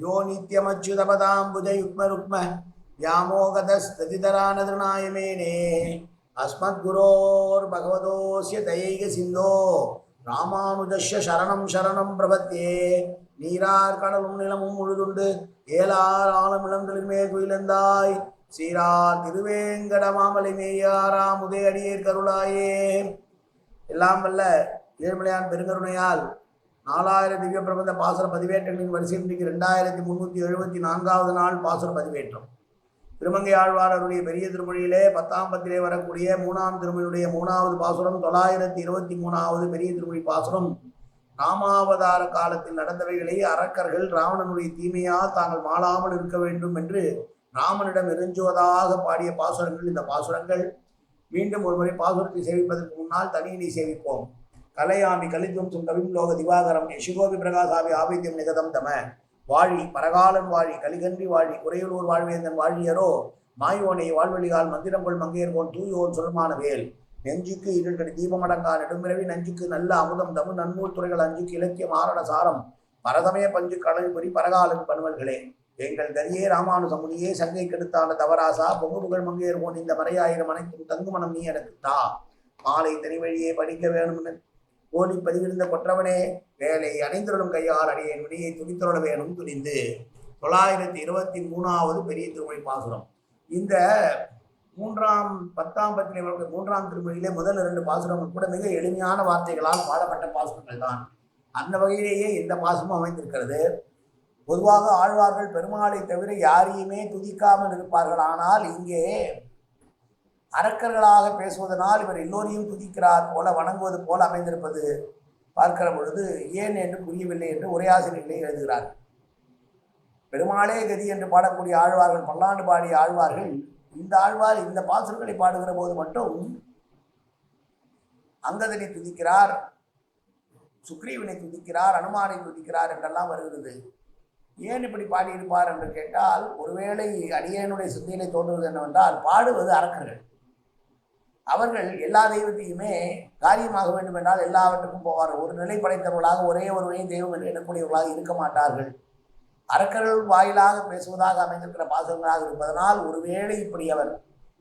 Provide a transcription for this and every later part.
யோ நித்யமச்சுதபதாம்புஜயுக்மருக்ம அஸ்மத் குரோர் பகவதோசிய தயைக சிந்தோ ராமானுஜஸ்ய சரணம் சரணம் பிரபத்தே நீரார் கடலும் நிலமும் முழுதுண்டு ஏலார் ஆழமிழந்தலின் மேல் குயிலந்தாய் சீரார் திருவேங்கட மாமலை மேயாராம் உதயடியே கருளாயே. எல்லாம் வல்ல ஏழ்மலையான் பெருங்கருணையால் நாலாயிரம் திவ்ய பிரபந்த பாசுர பதிவேற்றங்களின் வரிசையில் இன்றைக்கு ரெண்டாயிரத்தி முந்நூற்றி எழுபத்தி நான்காவது நாள் பாசுர பதிவேற்றம். திருமங்கை ஆழ்வாரருடைய பெரிய திருமொழியிலே பத்தாம் பத்திலே வரக்கூடிய மூணாம் திருமொழியுடைய மூணாவது பாசுரம் தொள்ளாயிரத்தி இருபத்தி மூணாவது பெரிய திருமொழி பாசுரம். ராமாவதார காலத்தில் நடந்தவைகளை அரக்கர்கள் ராவணனுடைய தீமையால் தாங்கள் மாளாமல் இருக்க வேண்டும் என்று ராமனிடம் எரிஞ்சுவதாக பாடிய பாசுரங்கள் இந்த பாசுரங்கள். மீண்டும் ஒருமுறை பாசுரத்தை சேவிப்பதற்கு முன்னால் தனியினை சேவிப்போம். கலையாமி கலித்வம் சுண்டவிம் லோக திவாகரம் யசிகோபி பிரகாசாபி ஆபித்யம் நிகதம் தம. வாழி பரகாலன் வாழி கலிகன்றி வாழி குறையுளூர் வாழ்வேந்தன் வாழியரோ மாயோனை வாழ்வழிகால் மந்திரங்கொள் மங்கையர்கோன் தூயோன் சொல்மான வேல். நெஞ்சுக்கு இருள்கடி தீபமடங்கா நெடுமிரவி நஞ்சுக்கு நல்ல அமுதம் தமிழ் நன்னூல் துறைகள் அஞ்சுக்கு இலக்கியம் ஆரண சாரம். பரதமய பஞ்சு கடல்புரி பரகாலன் பணுவல்களே எங்கள் தரியே ராமானுசமுனியே சங்கை கெடுத்தான தவராசா. பொங்கு புகழ் இந்த மறையாயிரம் அனைத்தும் தங்கு மனம் நீ எனக்கு தா. மாலை தனி வழியே படிக்க வேணும்னு ஓடி பதிவிருந்த கொற்றவனே வேலை அணைந்தருளும் கையால் அடியேன் விடியை துணித்தருள வேணும் துணிந்து. தொள்ளாயிரத்தி இருபத்தி மூணாவது பெரிய திருமொழி பாசுரம். இந்த மூன்றாம் பத்தாம் பத்திலே மூன்றாம் திருமொழியிலே முதல் இரண்டு பாசுரங்கள் கூட மிக எளிமையான வார்த்தைகளால் பாடப்பட்ட பாசுரங்கள் தான். அந்த வகையிலேயே இந்த பாசமும் அமைந்திருக்கிறது. பொதுவாக ஆழ்வார்கள் பெருமாளை தவிர யாரையுமே துதிக்காமல் இருப்பார்கள். ஆனால் இங்கே அரக்கர்களாக பேசுவதனால் இவர் எல்லோரையும் துதிக்கிறார் போல வணங்குவது போல அமைந்திருப்பது பார்க்கிற பொழுது ஏன் என்று புரியவில்லை என்று உரையாசிரியர்களே எழுதுகிறார். பெருமாளே கதி என்று பாடக்கூடிய ஆழ்வார்கள் பல்லாண்டு பாடிய ஆழ்வார்கள் இந்த ஆழ்வார் இந்த பாசுரங்களை பாடுகிற போது மட்டும் அங்கதனை துதிக்கிறார் சுக்ரீவனை துதிக்கிறார் அனுமானை துதிக்கிறார் என்றெல்லாம் வருகிறது. ஏன் இப்படி பாடியிருப்பார்? என்று கேட்டால் ஒருவேளை அடியனுடைய சிந்தையிலே தோன்றுவது என்னவென்றால் பாடுவது அரக்கர்கள். அவர்கள் எல்லா தெய்வத்தையுமே காரியமாக வேண்டும் என்றால் எல்லாவற்றுக்கும் போவார் ஒரு நிலை படைத்தவர்களாக ஒரே ஒருவரையும் தெய்வம் என்று எண்ணக்கூடியவர்களாக இருக்க மாட்டார்கள். அரக்கர்கள் வாயிலாக பேசுவதாக அமைந்திருக்கிற பாசங்களாக இருப்பதனால் ஒருவேளை இப்படி அவர்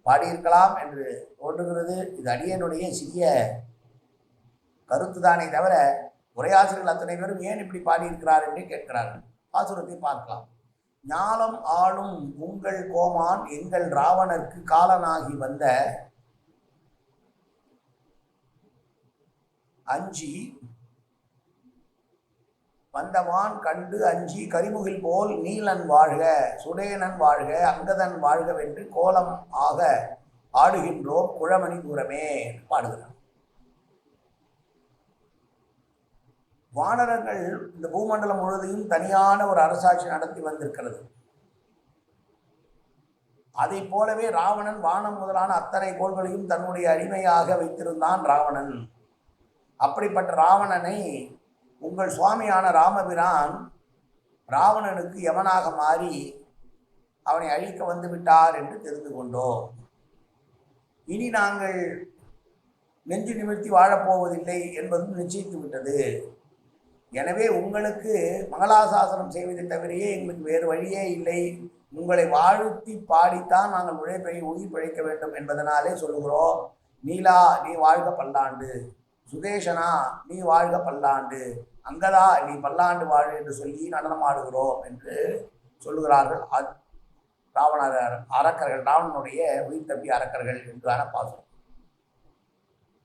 பாடியிருக்கலாம் என்று தோன்றுகிறது. இது அடியனுடைய சிறிய கருத்து தானே தவிர உரையாசிரியர்கள் அத்தனை பேரும் ஏன் இப்படி பாடியிருக்கிறார் என்று கேட்கிறார்கள். பாசுரத்தை பார்க்கலாம். ஞானம் ஆளும் உங்கள் கோமான் எங்கள் ராவணர்க்கு காலனாகி வந்த அஞ்சி வந்தவான் கண்டு அஞ்சி கரிமுகில் போல் நீலன் வாழ்க சுடேனன் வாழ்க அங்கதன் வாழ்க வென்று கோலம் ஆக ஆடுகின்றோம் குழமணி தூரமே பாடுகிறான். வானரங்கள் இந்த பூமண்டலம் முழுவதையும் தனியான ஒரு அரசாட்சி நடத்தி வந்திருக்கிறது. அதை போலவே ராவணன் வானம் முதலான அத்தனை கோள்களையும் தன்னுடைய அடிமையாக வைத்திருந்தான் ராவணன். அப்படிப்பட்ட ராவணனை உங்கள் சுவாமியான ராமபிரான் ராவணனுக்கு யமனாக மாறி அவனை அழிக்க வந்து விட்டார் என்று தெரிந்து கொண்டோம். இனி நாங்கள் நெஞ்சு நிமிர்த்தி வாழப்போவதில்லை என்பதும் நிச்சயித்து விட்டது. எனவே உங்களுக்கு மங்களாசாசனம் செய்வதை தவிரையே எங்களுக்கு வேறு வழியே இல்லை. உங்களை வாழ்த்தி பாடித்தான் நாங்கள் உழைப்பை உயிர் பிழைக்க வேண்டும் என்பதனாலே சொல்லுகிறோம். நீலா நீ வாழ்க பல்லாண்டு. சுதேஷனா நீ வாழ்க பல்லாண்டு. அங்கதா நீ பல்லாண்டு வாழ் என்று சொல்லி நடனமாடுகிறோம் என்று சொல்லுகிறார்கள் ராவணர் அரக்கர்கள் ராவணனுடைய உயிர் தப்பி அரக்கர்கள் என்றான பாசம்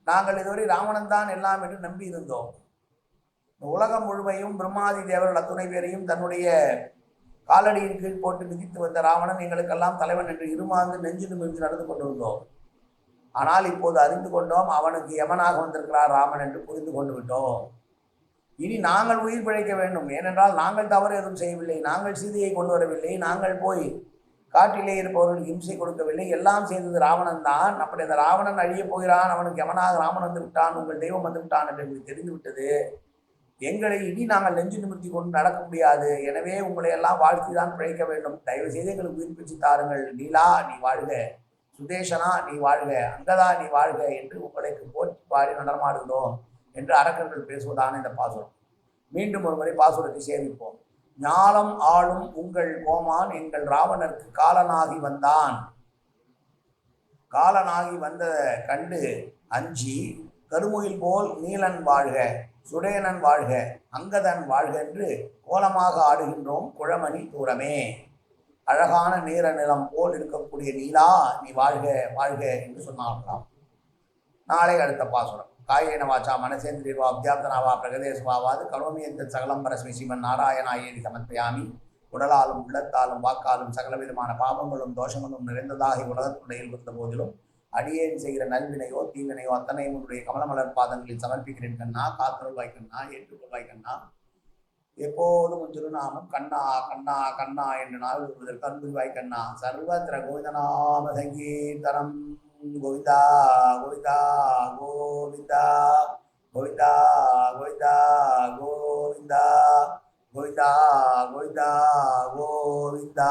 நாங்கள் இதுவரை ராவணன் தான் எல்லாம் என்று நம்பி இருந்தோம். உலகம் முழுமையும் பிரம்மாதி தேவர்கள் அத்துணை பேரையும் தன்னுடைய காலடியின் கீழ் போட்டு மிதித்து வந்த ராவணன் எங்களுக்கெல்லாம் தலைவன் என்று இருமாந்து நெஞ்சு நிமிர்ந்து நடந்து கொண்டிருந்தோம். ஆனால் இப்போது அறிந்து கொண்டோம் அவனுக்கு யமனாக வந்திருக்கிறார் ராமன் என்று புரிந்து கொண்டு விட்டோம். இனி நாங்கள் உயிர் பிழைக்க வேண்டும். ஏனென்றால் நாங்கள் தவறு எதுவும் செய்யவில்லை. நாங்கள் சீதையை கொண்டு வரவில்லை. நாங்கள் போய் காட்டிலே இருப்பவர்களுக்கு இம்சை கொடுக்கவில்லை. எல்லாம் செய்தது ராவணன் தான். அப்படி அந்த ராவணன் அழியப் போகிறான். அவனுக்கு எவனாக ராமன் வந்து விட்டான். உங்கள் தெய்வம் வந்து விட்டான் என்று எங்களுக்கு தெரிந்து விட்டது. எங்களை இனி நாங்கள் நெஞ்சு நிமிர்த்தி கொண்டு நடக்க முடியாது. எனவே உங்களை எல்லாம் வாழ்த்தி தான் பிழைக்க வேண்டும். தயவு செய்து எங்களுக்கு உயிர்ப்பிச்சு தாருங்கள். நீலா நீ வாழ்க. சுதேசனா நீ வாழ்க அங்கதா நீ வாழ்க என்று உங்களுக்கு போற்றி பாடி நடமாடுகிறோம் என்று அரக்கர்கள் பேசுவதான இந்த பாசுரம். மீண்டும் ஒரு முறை பாசுரத்தை சேமிப்போம் ஞானம் ஆளும் உங்கள் கோமான் எங்கள் ராவணருக்கு காலனாகி வந்தான். காலனாகி வந்ததை கண்டு அஞ்சி கருமுயில் போல் நீலன் வாழ்க சுடேனன் வாழ்க அங்கதன் வாழ்க என்று கோலமாக ஆடுகின்றோம் குழமணி தூரமே. அழகான நீர நிலம் போல் இருக்கக்கூடிய நீலா நீ வாழ்க வாழ்க என்று சொன்னார்களாம். நாளை அடுத்த பாசுரம். காயேன வாச்சா மனசேந்திரியவா அத்தியாப்தனாவா பிரகதேசவாவாது கலோமியந்த சகலம்பர சிவன் நாராயணாயேதி சமர்ப்பயாமி. உடலாலும் உள்ளத்தாலும் வாக்காலும் சகலவிதமான பாபங்களும் பாவங்களும் தோஷங்களும் நிறைந்ததாகி உலகத்துடைய இருந்த போதிலும் அடியேன் செய்கிற நல்வினையோ தீவினையோ அத்தனையும் உன்னுடைய கமலமலர் பாதங்களில் சமர்ப்பிக்கிறேன் கண்ணா காத்தருள்வாய் கண்ணா ஏற்றுக்கொள்வாய் கண்ணா. எப்போதும் திருநாமம் கண்ணா கண்ணா கண்ணா என்று நாள் வருவதற்கு கண்புரிவாய் கண்ணா. சர்வத்திர கோவிந்தநாம சங்கீர்த்தனம் கோவிந்தா கோவிந்தா கோவிந்தா. கோவிந்தா கோவிந்தா கோவிந்தா. கோவிந்தா கோவிந்தா கோவிந்தா.